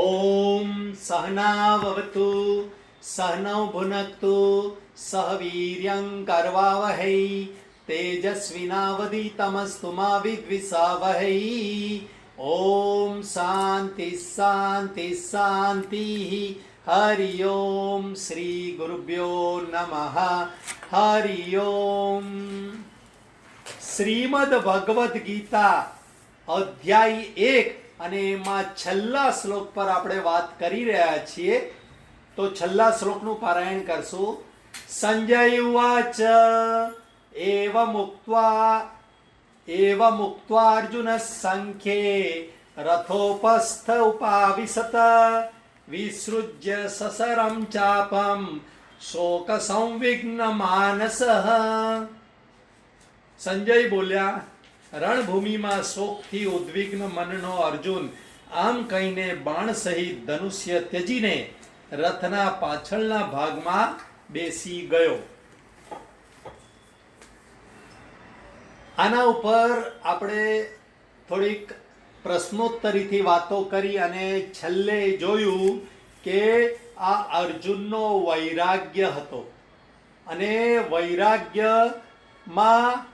ॐ सहनावतु सहनौ भुनक्तु सह वीर्यं करवावहै तेजस्विनावदितमस्तु मा विद्विषावहै ॐ शान्ति शान्ति शान्तिः हरि ओम શ્રી ગુરુભ્યો નમઃ હરિ ઓમ શ્રીમદ ભગવદ્ ગીતા અધ્યાય એક અને એમાં છેલ્લા શ્લોક પર આપણે વાત કરી રહ્યા છીએ, તો છેલ્લા શ્લોકનું પારાયણ કરશું. સંજય ઉવાચ એવ મુક્ત્વા એવ મુક્ત્વા અર્જુન સંખ્યે, રથોપસ્થ ઉપાવિશત, વિસૃજ્ય સસરમ ચાપમ, શોક સંવિઘ્ન માનસ. સંજય બોલ્યા રણભૂમિમાં શોકથી ઉદ્વિગ્ન મનનો અર્જુન આમ કહીને બાણ સહિત ધનુષ્ય ત્યજીને રથના પાછળના ભાગમાં બેસી ગયો આના ઉપર આપણે થોડીક પ્રશ્નોત્તરીથી વાતો કરી અને છેલ્લે જોયું કે આ અર્જુનનો વૈરાગ્ય હતો. અને વૈરાગ્યમાં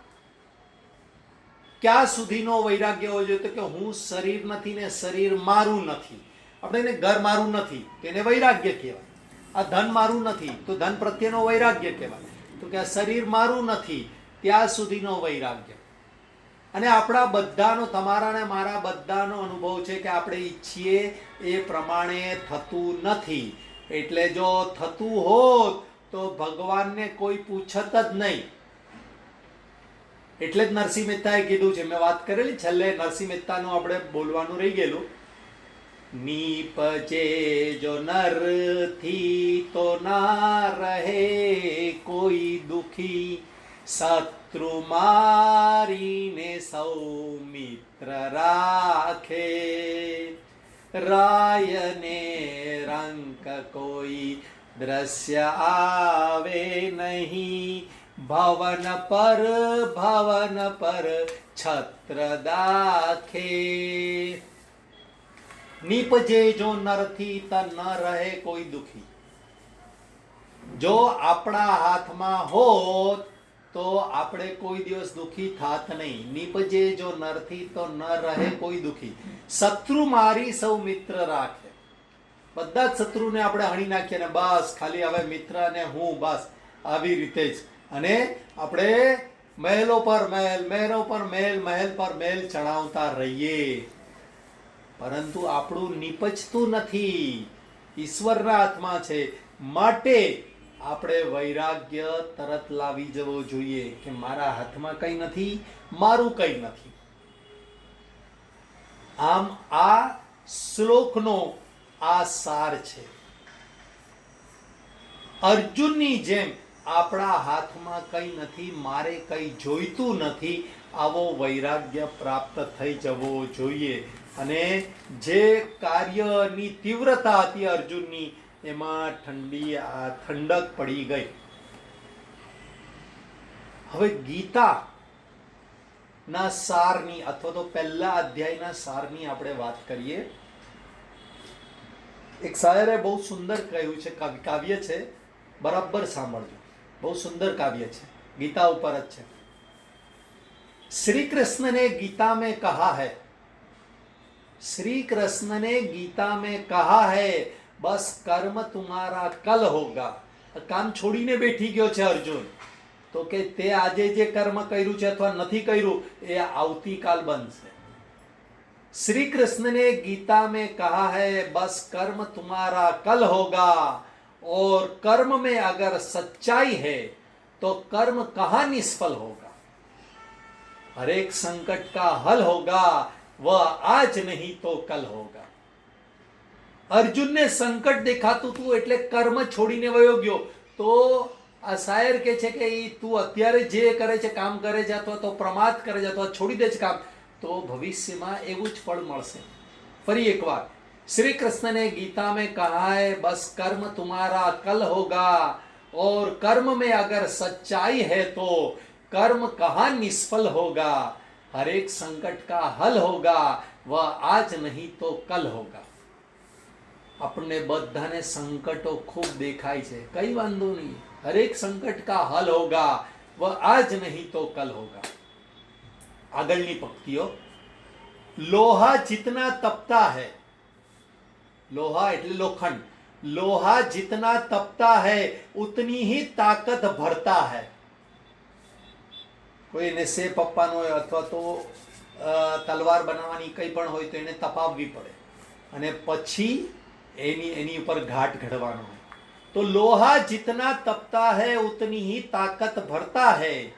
ક્યાં સુધીનો વૈરાગ્ય હોવો જોઈએ તો કે હું શરીર નથી ને શરીર મારું નથી. આપણે એને ઘર મારું નથી તેને વૈરાગ્ય કહેવાય. આ ધન મારું નથી, તો ધન પ્રત્યેનો વૈરાગ્ય કહેવાય. તો કે આ શરીર મારું નથી, ત્યાં સુધીનો વૈરાગ્ય. અને આપણા બધાનો, તમારા ને મારા બધાનો અનુભવ છે કે આપણે ઈચ્છીએ એ પ્રમાણે થતું નથી. એટલે જો થતું હોત તો ભગવાનને કોઈ પૂછત જ નહીં. એટલે જ નરસિંહ મહેતાએ કીધું છે. મેં વાત કરેલી, છેલ્લે નરસિંહ મહેતાનું આપણે બોલવાનું રહી ગયેલું. નીપજે જો નરથી તો ના રહે કોઈ દુખી. શત્રુ મારીને સૌ મિત્ર રાખે. રાયને રંક કોઈ દ્રશ્ય આવે નહીં. ભવન પર ભવન પર છત્ર દાખે નીપજે જો નરથી ત ન રહે કોઈ દુખી. જો આપણા હાથમાં હોત, તો આપણે કોઈ દિવસ દુખી થાત નહીં. નીપજે જો નરથી તો ન રહે કોઈ દુખી. શત્રુ મારી સૌ મિત્ર રાખે. બધા જ શત્રુને આપણે હણી નાખીએ ને બસ, ખાલી હવે મિત્ર ને હું બસ. આવી રીતે જ. અને આપણે મહેલો પર મહેલ, મહેલો પર મહેલ મહેલ પર મહેલ ચડાવતા રહીએ. પરંતુ આપણું નીપજતું નથી. ઈશ્વરના હાથમાં છે. માટે આપણે વૈરાગ્ય તરત લાવી જવો જોઈએ કે મારા હાથમાં કંઈ નથી, મારું કંઈ નથી. આમ આ શ્લોકનો આ સાર છે. અર્જુનની જેમ આપણા હાથમાં કંઈ નથી, મારે કંઈ જોઈતું નથી, આવો વૈરાગ્ય પ્રાપ્ત થઈ જવો જોઈએ. અને જે કાર્યની તીવ્રતા હતી અર્જુનની, એમાં ઠંડી ઠંડક પડી ગઈ. હવે ગીતા ના સારની, અથવા તો પહેલા અધ્યાયના સારની આપણે વાત કરીએ. એક શાયરે બહુ સુંદર કહ્યું છે કાવ્ય- છે, બરાબર સાંભળજો. બહુ સુંદર કાવ્ય છે ગીતા ઉપર જ છે श्री कृष्ण ने गीता में कहा है श्री कृष्ण ने गीता में कहा है बस कर्म तुम्हारा कल होगा કામ છોડીને બેઠી ગયો છે અર્જુન તો કે તે આજે જે કર્મ કર્યું છે અથવા નથી કર્યું એ આવતીકાલ બનશે श्री कृष्ण ने गीता में कहा है बस कर्म तुम्हारा कल होगा और कर्म में अगर सच्चाई है तो कर्म कहाँ निष्फल होगा हर एक संकट का हल होगा वह आज नहीं तो कल होगा અર્જુનને સંકટ દેખાતું હતું એટલે કર્મ છોડીને વયો ગયો તો આ શાયર કે છે કે ઈ તું અત્યારે જે કરે છે કામ કરે છે અથવા તો પ્રમાદ કરે છે અથવા છોડી દે છે કામ તો ભવિષ્યમાં એવું જ ફળ મળશે ફરી એકવાર श्री कृष्ण ने गीता में कहा है बस कर्म तुम्हारा कल होगा और कर्म में अगर सच्चाई है तो कर्म कहाँ निष्फल होगा हर एक संकट का हल होगा वह आज नहीं तो कल होगा આપણને બધાને સંકટો ખૂબ દેખાય છે કઈ વાંધો નહીં હરેક સંકટ કા હલ હોગા વ આજ નહીં તો કલ હોગા આગળની પંક્તિઓ લોહા जितना તપતા है લોહા એટલે લોખંડ. लोहा जितना तपता है उतनी ही ताकत भरता है કોઈ એને સે પપ્પાનો હોય અથવા તો તલવાર બનાવવાની કંઈ પણ હોય તો એને તપાવવી પડે. અને પછી એની એની ઉપર ઘાટ ઘડવાનો હોય. તો લોહા જીતના તપતા હૈ, ઉતની હી તાકત ભરતા હૈ.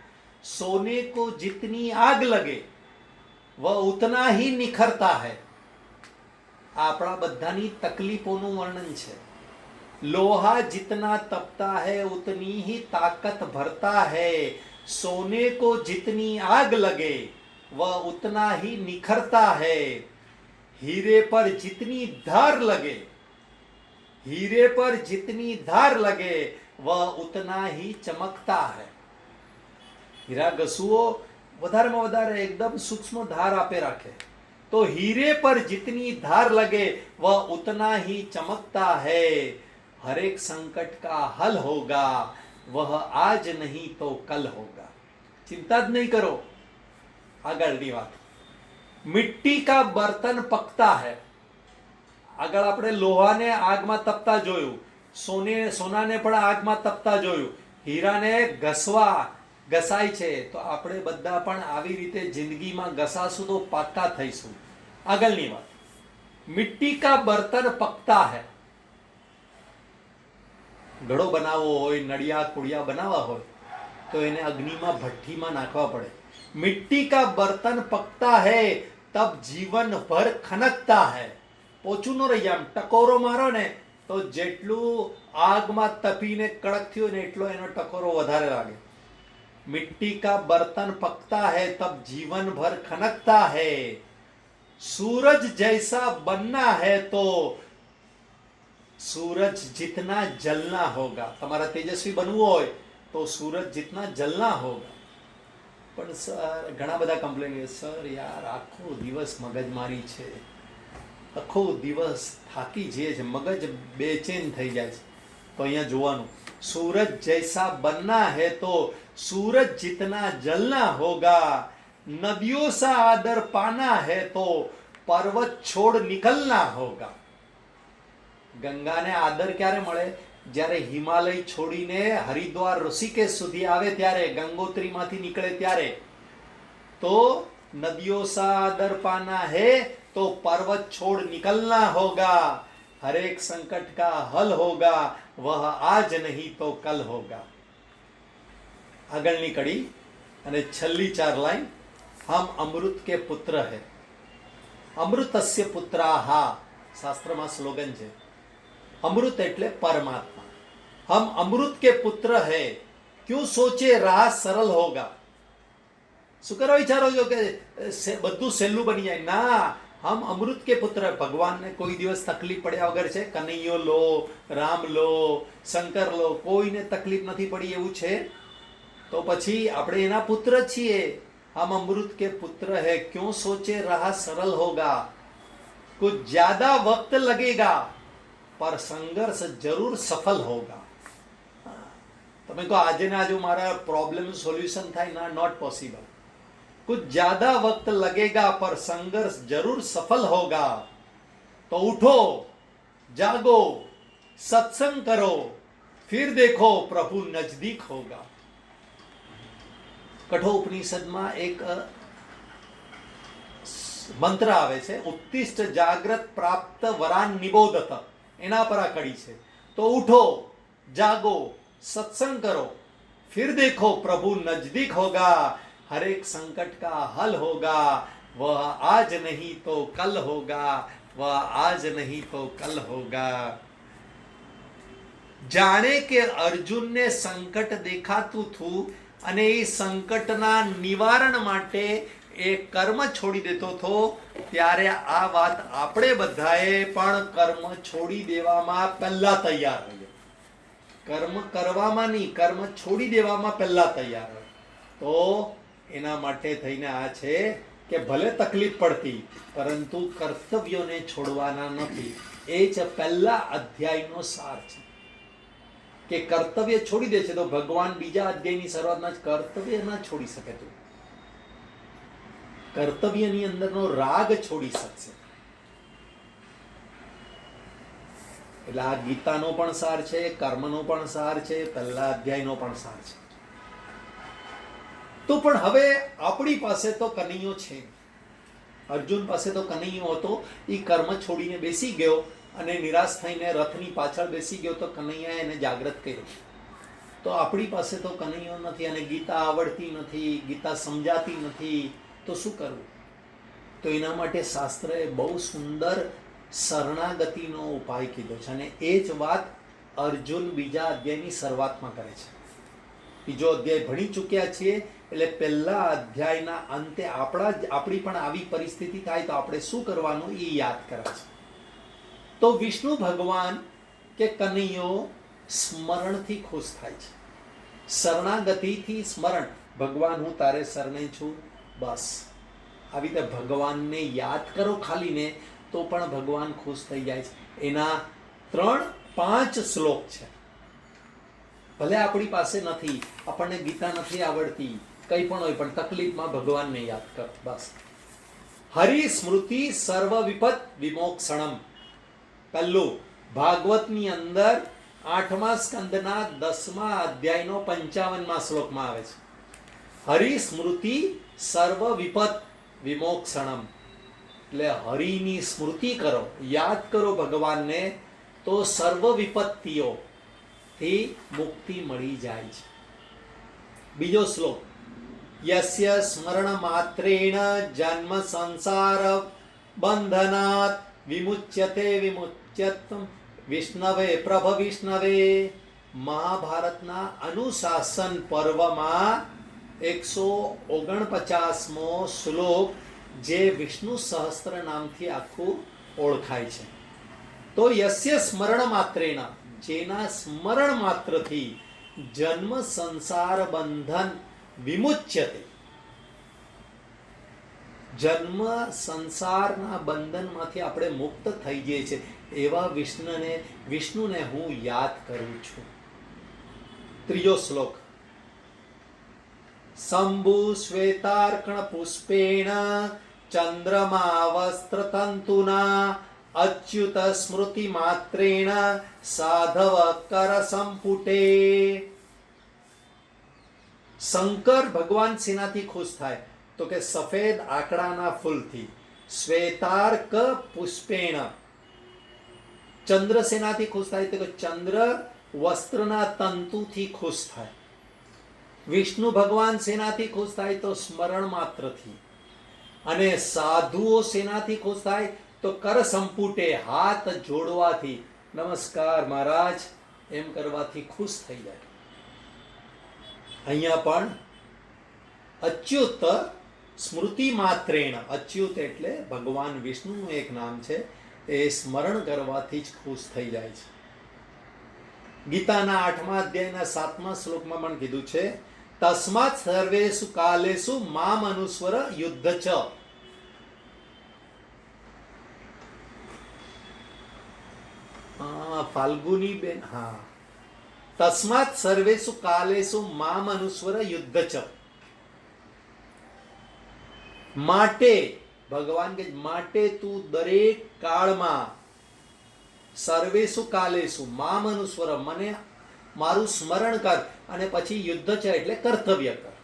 સોને કો જીતની આગ લગે, વ ઉતના હી નિખરતા હૈ. આપણા બધાની તકલીફોનું વર્ણન છે. લોહા જીતના તપતા હૈ, ઉતની હી તાકત ભરતા હૈ. સોને કો જીતની આગ લગે, વહ ઉતના હી નિખરતા હૈ. હીરે પર જીતની ધાર લગે, હીરે પર જીતની ધાર લગે વ ઉતના હિ ચમકતા હૈ. હીરા ઘસુઓ, વધારેમાં વધારે એકદમ સૂક્ષ્મ ધાર આપે રાખે. તો हीरे पर जितनी धार लगे वह उतना ही चमकता है हर एक संकट का हल होगा वह आज नहीं तो कल होगा चिंता જ નહીં કરો આગળની વાત મિટ્ટી કા બર્તન પકતા હૈ આગળ આપણે લોહાને આગમાં તપતા જોયું સોને સોનાને પણ આગમાં તપતા જોયું હીરાને ઘસવા ઘસાય છે, તો આપણે બધા પણ આવી રીતે જિંદગીમાં ઘસાશું તો પાક્કા થઈશું. આગળની વાત. મિટ્ટી કા બર્તન પકતા હૈ. ઘડો બનાવવો હોય નડિયા કુડિયા બનાવવા હોય, તો એને અગ્નિમાં, ભઠ્ઠીમાં નાખવા પડે. મિટ્ટી કા બર્તન પકતા હૈ, તબ જીવન ભર ખનકતા હૈ. પોચું ન રહી આમ, ટકોરો મારો ને, તો જેટલું આગમાં તપીને કડક થયું ને એટલો એનો ટકોરો વધારે લાગે. मिट्टी का बर्तन पकता है तब जीवन भर खनकता है सूरज जैसा बनना है तो सूरज जितना जलना होगा તમારા તેજસ્વી બનવું હોય તો સૂરજ जितना जलना होगा પણ સર ઘણા બધા કમ્પ્લેન કે સર યાર આખો દિવસ મગજમારી છે આખો દિવસ થાકી જઈએ છે મગજ બેચેન થઈ જાય છે તો અહીંયા જોવાનું सूरज जैसा बनना है तो सूरज जितना जलना होगा नदियों सा आदर पाना है तो पर्वत छोड़ निकलना होगा ગંગાને આદર ક્યારે મળે જ્યારે હિમાલય છોડીને હરિદ્વાર ઋષિકેશ સુધી આવે ત્યારે ગંગોત્રીમાંથી નીકળે ત્યારે તો નદીઓ सा आदर पाना है तो पर्वत छोड़ निकलना होगा हर एक संकट का हल होगा वह आज नहीं तो कल होगा આગળની કડી અને છેલ્લી ચાર લાઈન, હમ અમૃત કે પુત્ર હે? અમૃતસ્ય પુત્રાહા શાસ્ત્રમાં સ્લોગન છે. અમૃત એટલે પરમાત્મા હમ અમૃત કે પુત્ર હે? ક્યું સોચે રાહ સરળ હોગા? શું કરવા વિચારો છો કે બધું સહેલું બની જાય? ના, હમ અમૃત કે પુત્ર ભગવાનને કોઈ દિવસ તકલીફ પડ્યા વગર છે, કનૈયો લો, રામ લો, શંકર લો, કોઈને તકલીફ નથી પડી એવું છે? तो पी अपने पुत्र छे हम अमृत के पुत्र है क्यों सोचे रहा सरल होगा कुछ ज़्यादा वक्त लगेगा पर संघर्ष ज़रूर सफल होगा तमें को आज ने आज मारा प्रॉब्लम सॉल्यूशन था ना नॉट पॉसिबल कुछ ज़्यादा वक्त लगेगा पर संघर्ष ज़रूर सफल होगा तो उठो जागो सत्संग करो फिर देखो प्रभु नज़दीक होगा કઠો ઉપનિષદમાં એક અ, સ- મંત્ર આવે છે ઉત્તિષ્ઠ જાગ્રત પ્રાપ્ત વરાન નિબોધત એના પર આ કડી છે તો ઉઠો જાગો સત્સંગ કરો फिर देखो प्रभु नजदीक होगा हर एक संकट का हल होगा वह आज नहीं तो कल होगा वह आज नहीं तो कल होगा જાણે કે અર્જુનને સંકટ દેખાતું હતું અને એ સંકટના નિવારણ માટે એ કર્મ છોડી દેતો હતો. ત્યારે આ વાત આપણે બધાએ પણ કર્મ છોડી દેવામાં પહેલા તૈયાર હોઈએ. કર્મ કરવામાં નહીં, કર્મ છોડી દેવામાં પહેલા તૈયાર હોય. તો એના માટે થઈને આ છે કે ભલે તકલીફ પડતી, પરંતુ કર્તવ્યોને છોડવાના નથી. એ જ પહેલા અધ્યાયનો સાર છે. કે કર્તવ્ય છોડી દે છે, તો ભગવાન બીજા અધ્યાયની શરૂઆતમાં જ કર્તવ્ય ના છોડી શકે તું. કર્તવ્યની અંદરનો રાગ છોડી શકશે. એટલે આ ગીતાનો પણ સાર છે, કર્મનો પણ સાર છે, પહેલા અધ્યાયનો પણ સાર છે. તો પણ હવે આપણી પાસે તો કનૈયો છે. અર્જુન પાસે તો કનૈયો હતો એ કર્મ છોડીને બેસી ગયો. અને નિરાશ થઈને રથની પાછળ બેસી ગયો તો કનૈયાએ એને જાગૃત કર્યો. તો આપણી પાસે તો કનૈયો નથી અને ગીતા આવડતી નથી, ગીતા સમજાતી નથી, તો શું કરવું? તો એના માટે શાસ્ત્રએ બહુ સુંદર શરણાગતિનો ઉપાય કીધો છે અને એ જ વાત અર્જુન બીજા અધ્યાયની શરૂઆતમાં કરે છે. બીજો અધ્યાય ભણી ચૂક્યા છીએ, એટલે પહેલા અધ્યાયના અંતે આપણા આપણી પણ આવી પરિસ્થિતિ થાય તો આપણે શું કરવાનું એ યાદ કરે છે તો વિષ્ણુ ભગવાન કે કનૈયો સ્મરણથી ખુશ થાય છે. શરણાગતિથી સ્મરણ. ભગવાન, હું તારે શરણે છું. બસ. આવી રીતે ભગવાનને યાદ કરો ખાલીને, તો પણ ભગવાન ખુશ થઈ જાય છે. એના ત્રણ, પાંચ શ્લોક છે. ભલે આપણી પાસે નથી, આપણને ગીતા નથી આવડતી, કંઈ પણ હોય, પણ તકલીફમાં ભગવાનને યાદ કર. બસ. હરિ સ્મૃતિ સર્વ વિપત વિમોક્ષણમ. પહેલું, ભાગવતની અંદર આઠમા સ્કંદના દસમા અધ્યાયનો પંચાવનમાં શ્લોકમાં આવે છે. હરિ સ્મૃતિ સર્વ વિપત વિમોક્ષણમ. એટલે હરિની સ્મૃતિ કરો, યાદ કરો ભગવાનને, તો સર્વ વિપત્તિઓ થી મુક્તિ મળી જાય છે. બીજો શ્લોક, યસ્ય સ્મરણ માત્રેણ જન્મ સંસાર બંધનાત વિમુચ્યતે વિમુચ્યત વિષ્ણવે પ્રભ વિષ્ણવે મહાભારતના અનુશાસન પર્વમાં એકસો ઓગણપચાસમો શ્લોક જે વિષ્ણુ સહસ્ત્ર નામથી આખું ઓળખાય છે. તો યસ્ય સ્મરણ માત્રેના, જેના સ્મરણ માત્રથી જન્મ સંસાર બંધન વિમુચ્યતે. જન્મ સંસારના બંધનમાંથી આપણે મુક્ત થઈ જઈએ છીએ. એવા વિષ્ણુને વિષ્ણુને હું યાદ કરું છું. ત્રીજો શ્લોક. શંભુ શ્વેતાર્કણ પુષ્પેણ ચંદ્રમા વસ્ત્ર તંતુના અચ્યુત સ્મૃતિ માત્રેણ સાધવ કર સંપુટે. શંકર ભગવાન સિનાથી ખુશ થાય. તો કે સફેદ આકડાના ફૂલથી. શ્વેતાર્ક પુષ્પેણ ચંદ્ર સેનાથી ખુશ થાય તો ચંદ્ર વસ્ત્રના તંતુથી ખુશ થાય. વિષ્ણુ ભગવાન સેનાથી ખુશ થાય તો સ્મરણ માત્રથી. અને સાધુઓ સેનાથી ખુશ થાય તો કર સંપુટે હાથ જોડવાથી. નમસ્કાર મહારાજ, એમ કરવાથી ખુશ થઈ જાય. અહીંયા પણ અચ્યુત સ્મૃતિ માત્રેણ, અચ્યુત એટલે ભગવાન વિષ્ણુનું એક નામ છે. એ સ્મરણ કરવાથી જ ખુશ થઈ જાય છે. ગીતાના આઠમા અધ્યાયના સાતમા શ્લોકમાં પણ કીધું છે, તસ્માત સર્વેષુ કાલેષુ મામ અનુસ્વર યુદ્ધ ચ. ફાલ્ગુની બેન, હા. તસ્માત સર્વેષુ કાલેષુ મામ અનુસ્વર યુદ્ધ ચ. માટે ભગવાન કે માટે તું દરેક કાળમાં સર્વેસુ કાલેસુ, મામ અનુસ્વર મને મારું સ્મરણ કર અને પછી યુદ્ધ છે એટલે કર્તવ્ય કર.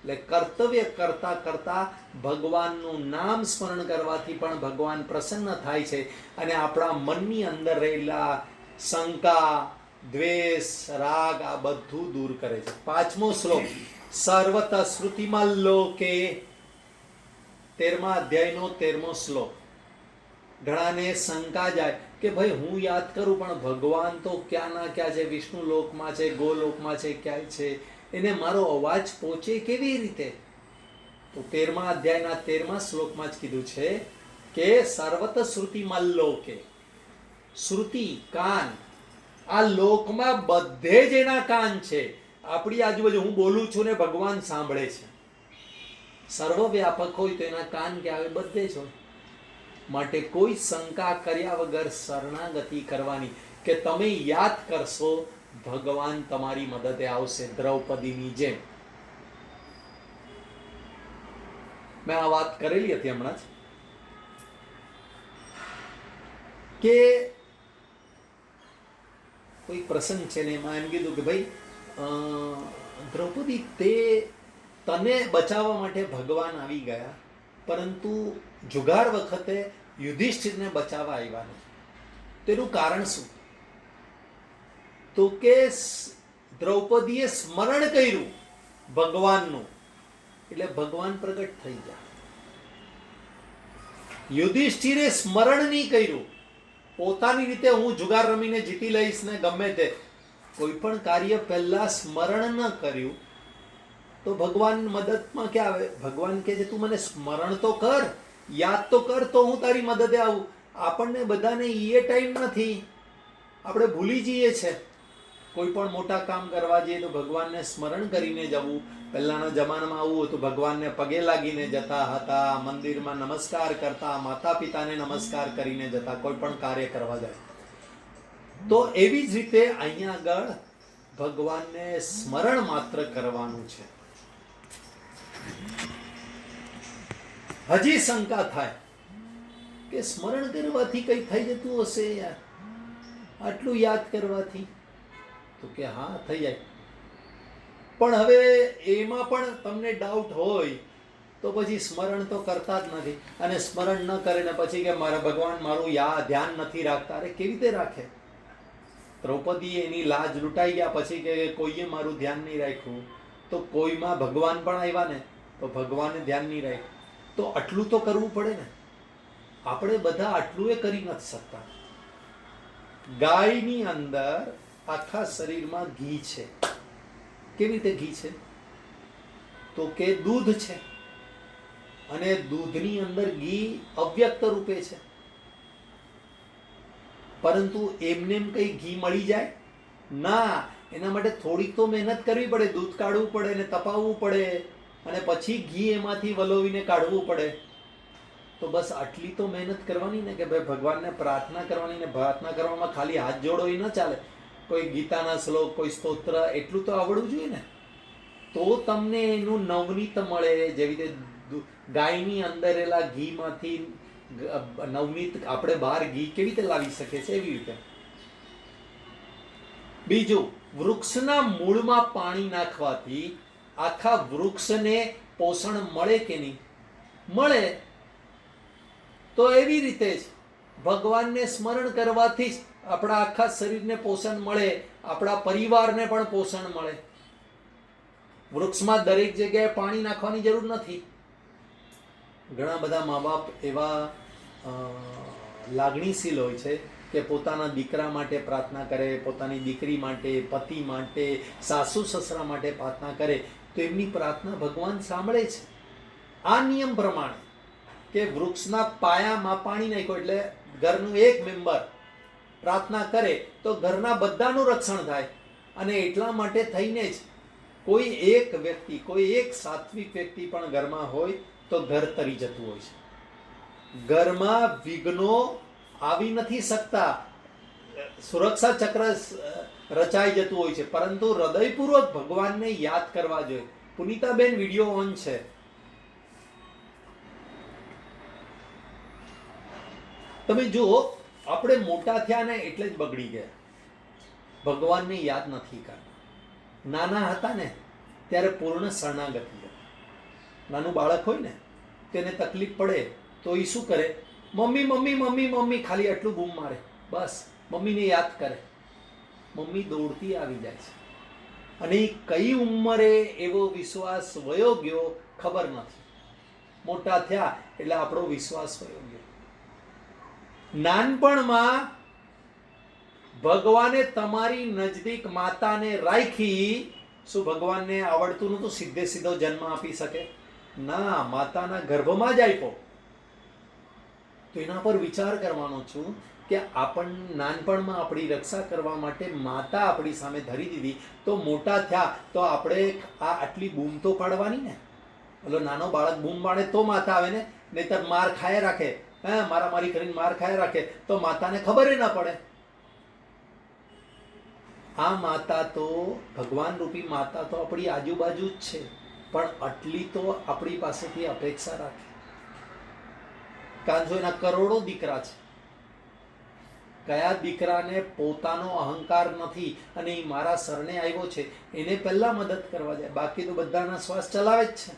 એટલે કર્તવ્ય કરતા કરતા ભગવાનનું નામ સ્મરણ કરવાથી પણ ભગવાન પ્રસન્ન થાય છે અને આપણા મનની અંદર રહેલા શંકા, દ્વેષ, રાગ આ બધું દૂર કરે છે. પાંચમો શ્લોક, સર્વત શ્રુતિમાં લોકે તેરમા અધ્યાયનો તેરમો શ્લોક. ઘણાને શંકા જાય કે ભાઈ હું યાદ કરું, પણ ભગવાન તો ક્યાં ના ક્યાં છે, વિષ્ણુ લોકમાં છે, ગોલોકમાં છે, ક્યાંય છે? એને મારો અવાજ પહોંચે કેવી રીતે? તો તેરમા અધ્યાયના તેરમા શ્લોકમાં જ કીધું છે કે સર્વત શ્રુતિ લોકે. શ્રુતિ, કાન, આ લોકમાં બધે જ એના કાન છે. આપણી આજુબાજુ હું બોલું છું ને ભગવાન સાંભળે છે. સર્વવ્યાપક હોય તો એના કાન કે આવે બધે જ હોય. માટે કોઈ શંકા કર્યા વગર શરણાગતિ કરવાની કે તમે યાદ કરશો, ભગવાન તમારી મદદે આવશે દ્રૌપદીની જેમ. મેં આ વાત કરેલી હતી હમણાં જ. કે કોઈ પ્રસંગ છે ને એમાં એમ કીધું કે ભાઈ દ્રૌપદી તે તને બચાવવા માટે ભગવાન આવી ગયા, પરંતુ જુગાર વખતે યુધિષ્ઠિરને બચાવવા આવ્યા નહીં. તેનું કારણ શું? તો કે દ્રૌપદીએ સ્મરણ કર્યું ભગવાનનું, એટલે ભગવાન પ્રગટ થઈ ગયા. યુધિષ્ઠિરે સ્મરણ નહીં કર્યું. પોતાની રીતે હું જુગાર રમીને જીતી લઈશ ને ગમે તે. કોઈ પણ કાર્ય પહેલા સ્મરણ ન કર્યું તો ભગવાન મદદમાં ક્યાં આવે? ભગવાન કહે છે, તું મને સ્મરણ તો કર, યાદ તો કર તો હું તારી મદદે આવું. આપણને બધાને એ ટાઈમ નથી. આપણે ભૂલી જઈએ છે. કોઈ પણ મોટા કામ કરવા જઈએ તો ભગવાનને સ્મરણ કરીને જવું. પહેલાંના જમાનામાં આવું હતું, ભગવાનને પગે લાગીને જતા હતા, મંદિરમાં નમસ્કાર કરતા માતા પિતાને નમસ્કાર કરીને જતા, કોઈ પણ કાર્ય કરવા જાય. તો એવી જ રીતે અહીંયા આગળ ભગવાનને સ્મરણ માત્ર કરવાનું છે. હજી શંકા થાય કે સ્મરણ કરવાથી કઈ થઈ જતું હશે યાર? આટલું યાદ કરવાથી? તો કે હા, થઈ જાય. પણ હવે એમાં પણ તમને ડાઉટ હોય, તો પછી સ્મરણ તો કરતા જ નથી. અને સ્મરણ ન કરે ને પછી કે મારા ભગવાન મારું યા ધ્યાન નથી રાખતા. અરે કેવી રીતે રાખે? દ્રૌપદી એની લાજ લૂંટાઈ ગયા પછી કે કોઈએ મારું ધ્યાન નહીં રાખ્યું, તો કોઈમાં ભગવાન પણ આવ્યા ને તો ધ્યાન નહીં રાખ્યું તો આટલું તો કરવું પડે ને. આપણે બધા આટલું એ કરી નથી શકતા. ગાયની અંદર આખા શરીરમાં ઘી છે. કેવી રીતે ઘી છે? તો કે દૂધ છે. અને દૂધની અંદર ઘી અવ્યક્ત રૂપે છે. પરંતુ એમને એમ કંઈ ઘી મળી જાય? ના. એના માટે થોડીક તો મહેનત કરવી પડે. દૂધ કાઢવું પડે ને તપાવવું પડે. અને પછી ઘી એમાંથી વલોવીને કાઢવું પડે. તો બસ આટલી તો મહેનત કરવાની ને કે ભાઈ ભગવાનને પ્રાર્થના કરવાની ને પ્રાર્થના કરવામાં ખાલી હાથ જોડો એ ન ચાલે. કોઈ ગીતાના શ્લોક, કોઈ સ્તોત્ર, એટલું તો આવડવું જોઈએ ને. તો તમને એનું નવનીત મળે, જેવી રીતે ગાયની અંદર એલા ઘીમાંથી નવનીત આપણે બહાર ઘી કેવી રીતે લાવી શકીએ છીએ એવી રીતે. બીજું, વૃક્ષના મૂળમાં પાણી નાખવાથી આખા વૃક્ષને પોષણ મળે કે નહીં? મળે. તો એવી રીતે જ ભગવાનને સ્મરણ કરવાથી જ આપણા આખા શરીરને પોષણ મળે, આપણા પરિવારને પણ પોષણ મળે. વૃક્ષમાં દરેક જગ્યાએ પાણી નાખવાની જરૂર નથી. ઘણા બધા મા બાપ એવા લાગણીશીલ હોય છે કે પોતાના દીકરા માટે પ્રાર્થના કરે, પોતાની દીકરી માટે, પતિ માટે સાસુ સસરા માટે પ્રાર્થના કરે. તો એમની પ્રાર્થના ભગવાન સાંભળે છે. આ નિયમ પ્રમાણે કે વૃક્ષના પાયામાં પાણી નાખ્યો એટલે ઘરનું એક મેમ્બર પ્રાર્થના કરે તો ઘરના બધાનું રક્ષણ થાય અને એટલા માટે થઈને જ કોઈ એક વ્યક્તિ, કોઈ એક સાત્વિક વ્યક્તિ પણ ઘરમાં હોય તો ઘર તરી જતું હોય છે. ઘરમાં વિઘ્નો આવી નથી શકતા. સુરક્ષા ચક્ર રચાઈ જતું હોય છે. પરંતુ હૃદયપૂર્વક ભગવાનને યાદ કરવા જોઈએ. પુનિતાબેન, વીડિયો ઓન છે. તમે જુઓ, આપણે મોટા થયા ને એટલે જ બગડી ગયા. ભગવાનને યાદ નથી કરતા. નાના હતા ને ત્યારે પૂર્ણ શરણાગતિ નાનું બાળક હોય ને, તેને તકલીફ પડે, તો એ શું કરે? મમ્મી મમ્મી મમ્મી મમ્મી, ખાલી આટલું બૂમ મારે. બસ, મમ્મીને યાદ કરે. મમ્મી દોડતી આવી જાય છે. અને કઈ ઉંમરે એવો વિશ્વાસ વયો ગયો ખબર નથી. મોટા થયા એટલે આપણો વિશ્વાસ વયો ગયો. નાનપણમાં ભગવાને તમારી નજદીક માતાને રાખી શું ભગવાનને આવડતું નતું સીધે સીધો જન્મ આપી શકે. ના, માતાના ગર્ભમાં જ આપ્યો તો એના પર વિચાર કરવાનો છું કે આપણ, નાનપણમાં આપણી રક્ષા કરવા માટે માતા આપણી સામે ધરી દીધી, તો મોટા થયા, તો આપણે આ આટલી બૂમ તો પાડવાની ને? એટલે નાનો બાળક બૂમ પાડે તો માતા આવે ને? નહીતર માર ખાય રાખે. મારા મારી કરીને માર ખાય રાખે, તો માતાને ખબર ના પડે. આ માતા તો, ભગવાન રૂપી માતા તો આપણી આજુબાજુ જ છે, પણ આટલી તો આપણી પાસેથી અપેક્ષા રાખે. કારણ જો એના કરોડો દીકરા છે. કયા દીકરાને પોતાનો અહંકાર નથી અને એ મારા શરણે આવ્યો છે, એને પહેલાં મદદ કરવા જાય. બાકી તો બધાના શ્વાસ ચલાવે જ છે.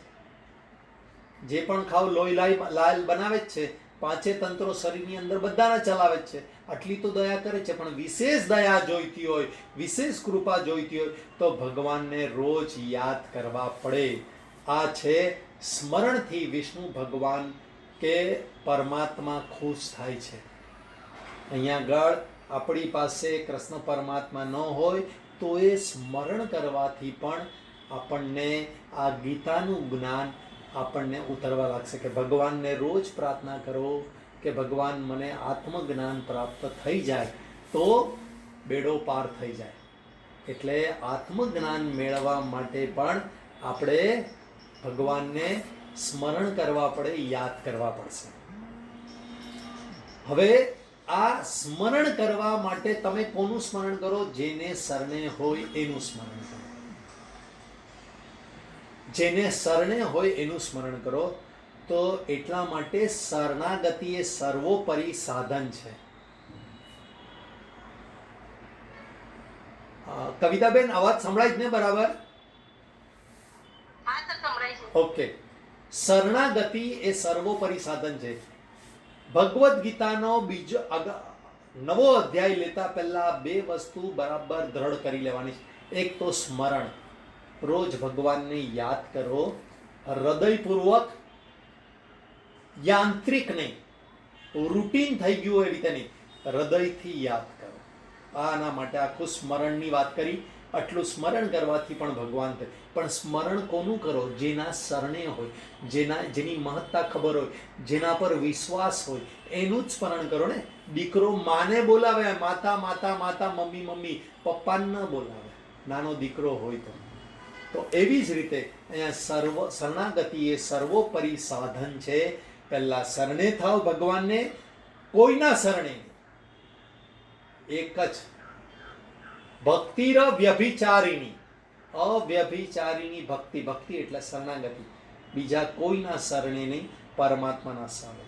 જે પણ ખાવ લોહી લાઈ લાલ બનાવે જ છે, પાંચે તંત્રો શરીરની અંદર બધાના ચલાવે જ છે. આટલી તો દયા કરે છે, પણ વિશેષ દયા જોઈતી હોય, વિશેષ કૃપા જોઈતી હોય, તો ભગવાનને રોજ યાદ કરવા પડે. આ છે સ્મરણથી વિષ્ણુ ભગવાન કે પરમાત્મા ખુશ થાય છે. અહીંયા આગળ આપણી પાસે કૃષ્ણ પરમાત્મા ન હોય તો એ સ્મરણ કરવાથી પણ આપણને આ ગીતાનું જ્ઞાન આપણને ઉતરવા લાગશે કે ભગવાનને રોજ પ્રાર્થના કરો કે ભગવાન મને આત્મજ્ઞાન પ્રાપ્ત થઈ જાય તો બેડો પાર થઈ જાય. એટલે આત્મજ્ઞાન મેળવવા માટે પણ આપણે ભગવાનને સ્મરણ કરવા પડે, યાદ કરવા પડશે. હવે આ સ્મરણ કરવા માટે તમે કોનું સ્મરણ કરો? જેને શરણે હોય એનું સ્મરણ કરો. જેને શરણે હોય એનું સ્મરણ કરો. તો એટલા માટે શરણાગતિ એ સર્વોપરી સાધન છે. કવિતાબેન અવાજ સંભળાય જ ને બરાબર? ઓકે. શરણાગતિ એ સર્વોપરી સાધન છે. ભગવદ્ ગીતાનો બીજો નવો અધ્યાય લેતા પહેલા બે વસ્તુ બરાબર દ્રઢ કરી લેવાની છે. એક તો સ્મરણ. રોજ ભગવાનને યાદ કરો. હૃદયપૂર્વક યાંત્રિક નહીં, રૂટીન થઈ ગયું એવી રીતે નહીં. હૃદયથી યાદ કરો. આના માટે આખું સ્મરણની વાત કરી. આટલું સ્મરણ કરવાથી પણ ભગવાન થાય. પણ સ્મરણ કોનું કરો? જેના શરણે હોય, જેના, જેની મહત્તા ખબર હોય, જેના પર વિશ્વાસ હોય, એનું જ સ્મરણ કરો ને. દીકરો માને બોલાવે, માતા માતા માતા, મમ્મી મમ્મી પપ્પાને ન બોલાવે. નાનો દીકરો હોય તો. તો એવી જ રીતે અહીંયા સર્વ, શરણાગતિ એ સર્વોપરી સાધન છે. પહેલા શરણે થાવ ભગવાનને, કોઈના શરણે એક જ ભક્તિર વ્યભિચારીણી. અવ્યભિચારીની ભક્તિ. ભક્તિ એટલે શરણાગતિ. બીજા કોઈના શરણે નહીં, પરમાત્માના શરણે.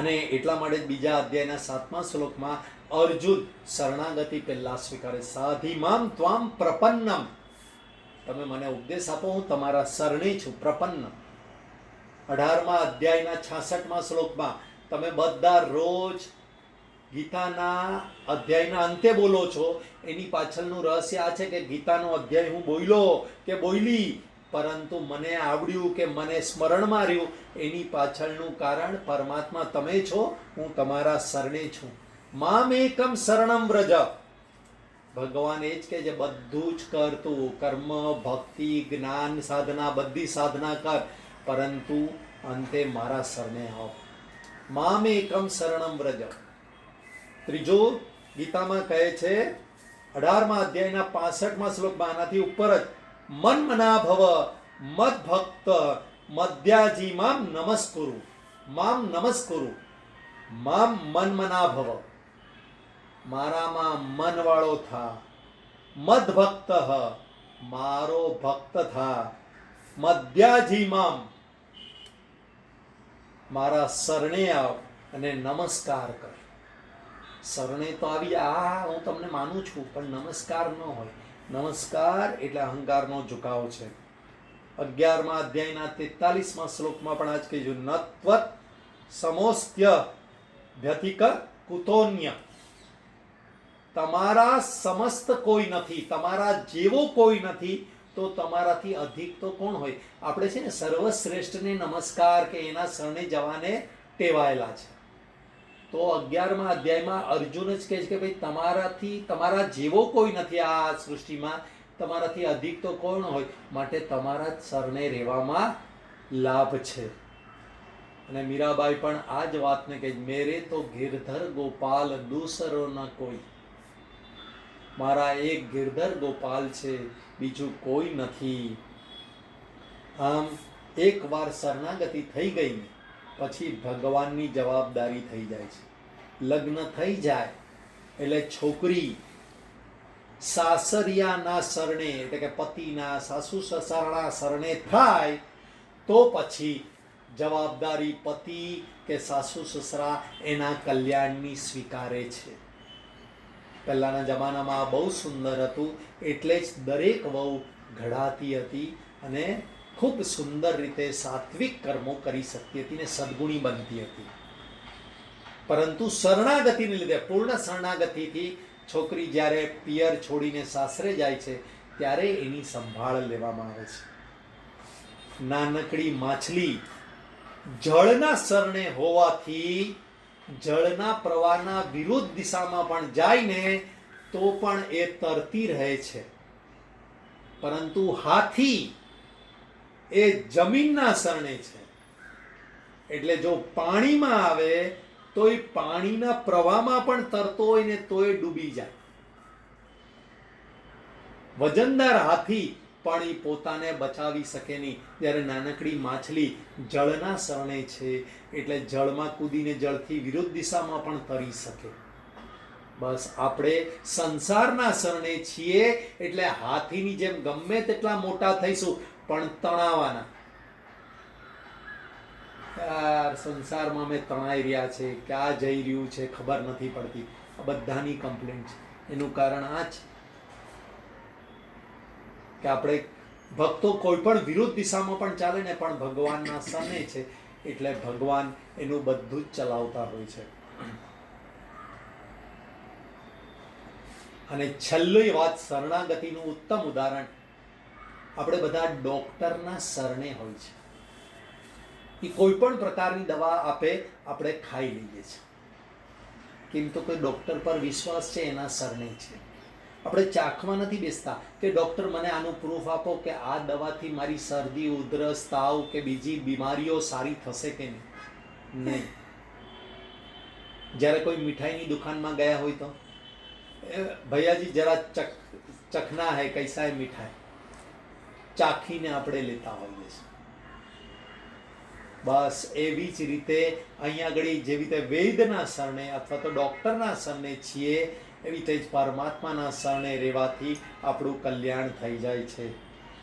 અને એટલા માટે બીજા અધ્યાયના સાતમા શ્લોકમાં અર્જુન શરણાગતિ પહેલા સ્વીકારે. સાધિમામ ત્વામ પ્રપન્નમ. તમે મને ઉપદેશ આપો, હું તમારા શરણે છું, પ્રપન્ન. અઢારમા અધ્યાયના છાસઠમા શ્લોકમાં તમે બધા રોજ ગીતાના અધ્યાયના અંતે બોલો છો, એની પાછળનું રહસ્ય આ છે કે ગીતાનો અધ્યાય હું બોલ્યો કે બોલી પરંતુ મને આવડ્યું કે મને સ્મરણમાં રહ્યું એની પાછળનું કારણ પરમાત્મા તમે છો, હું તમારા શરણે છું. મામ એકમ શરણમ વ્રજ. ભગવાન એ જ કે જે બધું જ કરતું કર્મ, ભક્તિ, જ્ઞાન, સાધના, બધી સાધના કર, પરંતુ અંતે મારા શરણે આવ. મામ એકમ શરણમ વ્રજ. ત્રીજો, ગીતામાં કહે છે, અઢારમા અધ્યાયના પાસઠમાં શ્લોકમાં આનાથી ઉપર જ, મન મના ભવ મદ ભક્ત મધ્યાજી મામ નમસ્કુરુ મામ નમસ્કુરુ, મામ મન મના ભવ મારામાં મનવાળો થા, મદ ભક્ત મારો ભક્ત થા મધ્યાજી મામ. મારા શરણે આવ અને નમસ્કાર કર. શરણે તો આવી આ હું તમને માનું છું, પણ નમસ્કાર ન હોય. નમસ્કાર એટલે અહંકારનો ઝુકાવ છે. અગિયારમા અધ્યાયના તેતાલીસમાં શ્લોકમાં પણ આજ કહીશું નત્વત સમોસ્ત્ય વ્યતિક કુતોન્ય. તમારા સમસ્ત કોઈ નથી, તમારા જેવો કોઈ નથી, તો તમારાથી અધિક તો કોણ હોય? આપણે છે ને સર્વશ્રેષ્ઠને નમસ્કાર કે એના શરણે જવાને ટેવાયેલા છે. તો અગિયારમાં અધ્યાયમાં અર્જુન જ કહે છે કે ભાઈ, તમારાથી, તમારા જેવો કોઈ નથી આ સૃષ્ટિમાં. તમારાથી અધિક તો કોણ હોય? માટે તમારા જ શરણે રહેવામાં લાભ છે. અને મીરાબાઈ પણ આ જ વાતને કહે મેરે તો ગિરધર ગોપાલ દૂસરો ન કોઈ. મારા એક ગિરધર ગોપાલ છે, બીજું કોઈ નથી. આમ એકવાર શરણાગતિ થઈ ગઈ. પછી ભગવાનની જવાબદારી થઈ જાય છે. લગ્ન થઈ જાય એટલે છોકરી સાસરિયાના શરણે, એટલે કે પતિના સાસુ સસરાના શરણે થાય, તો પછી જવાબદારી પતિ કે સાસુ સસરા એના કલ્યાણની સ્વીકારે છે. પહેલાંના જમાનામાં આ બહુ સુંદર હતું, એટલે જ દરેક વહુ ઘડાતી હતી અને ખૂબ સુંદર રીતે સાત્વિક કર્મો કરી શકતી હતી ને સદગુણી બનતી હતી. પરંતુ શરણાગતિને લીધે, પૂર્ણ શરણાગતિથી છોકરી જ્યારે પિયર છોડીને સાસરે જાય છે, ત્યારે એની સંભાળ લેવામાં આવે છે. નાનકડી માછલી જળના શરણે હોવાથી જળના પ્રવાહના વિરુદ્ધ દિશામાં પણ જાય ને તો પણ એ તરતી રહે છે. પરંતુ હાથી એ જમીનના શરણે છે. એટલે જો પાણીમાં આવે, તો એ પાણીના પ્રવાહમાં પણ તરતો હોય ને તોય ડૂબી જાય. વજનદાર હાથી પણ એ પોતાને બચાવી શકે નહીં. જ્યારે નાનકડી માછલી જળના શરણે છે, એટલે જળમાં કૂદીને જળથી વિરુદ્ધ દિશામાં પણ તરી શકે. બસ આપણે સંસારના શરણે છીએ, એટલે હાથીની જેમ ગમે તેટલા મોટા થઈશું પણ તણાવાના. યાર, સંસારમાં અમે તણાઈ રહ્યા છે, ક્યાં જઈ રહ્યું છે ખબર નથી પડતી. આ બધાની કમ્પ્લેન્ટ છે. એનું કારણ આ છે કે આપણે ભક્તો કોઈ પણ વિરુદ્ધ દિશામાં પણ ચાલે ને પણ ભગવાનના સને છે, એટલે ભગવાન એનું બધું જ ચલાવતા હોય છે. અને છેલ્લી વાત શરણાગતિનું ઉત્તમ ઉદાહરણ આપણે બધા ડોક્ટરના શરણે હોય છે. એ કોઈ પણ પ્રકારની દવા આપે, આપણે ખાઈ લઈએ છીએ. કેમ તો કોઈ ડોક્ટર પર વિશ્વાસ છે, એના શરણે છે. આપણે ચાખવા નથી બેસતા કે ડૉક્ટર મને આનું પ્રૂફ આપો કે આ દવાથી મારી શરદી, ઉધરસ, તાવ કે બીજી બીમારીઓ સારી થશે કે નહીં. નહીં. જ્યારે કોઈ મીઠાઈની દુકાનમાં ગયા હોય તો ભૈયાજી, જરા ચખ ચખના હે, કૈસા હૈ મીઠાઈ? ચાખીને આપણે લેતા હોઈએ છીએ. બસ એવી જ રીતે અહીંયા આગળ જેવી રીતે વૈદના શરણે અથવા તો ડૉક્ટરના શરણે છીએ, એવી રીતે જ પરમાત્માના શરણે રહેવાથી આપણું કલ્યાણ થઈ જાય છે.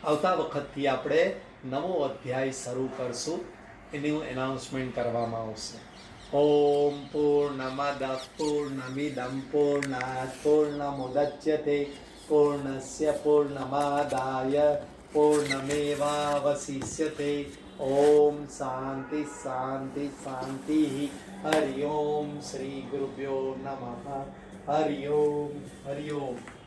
આવતા વખતથી આપણે નવો અધ્યાય શરૂ કરશું. એનું એનાઉન્સમેન્ટ કરવામાં આવશે. ઓમ પૂર્ણમદ પૂર્ણમિદમ પૂર્ણાત પૂર્ણમુદચ્યતે પૂર્ણસ્ય પૂર્ણમાદાય પૂર્ણમેવાવશિષ્યતે ઓમ શાંતિ શાંતિ શાંતિ હરિ ઓમ શ્રી ગુરુભ્યો નમઃ હરિ ઓમ હરિ ઓમ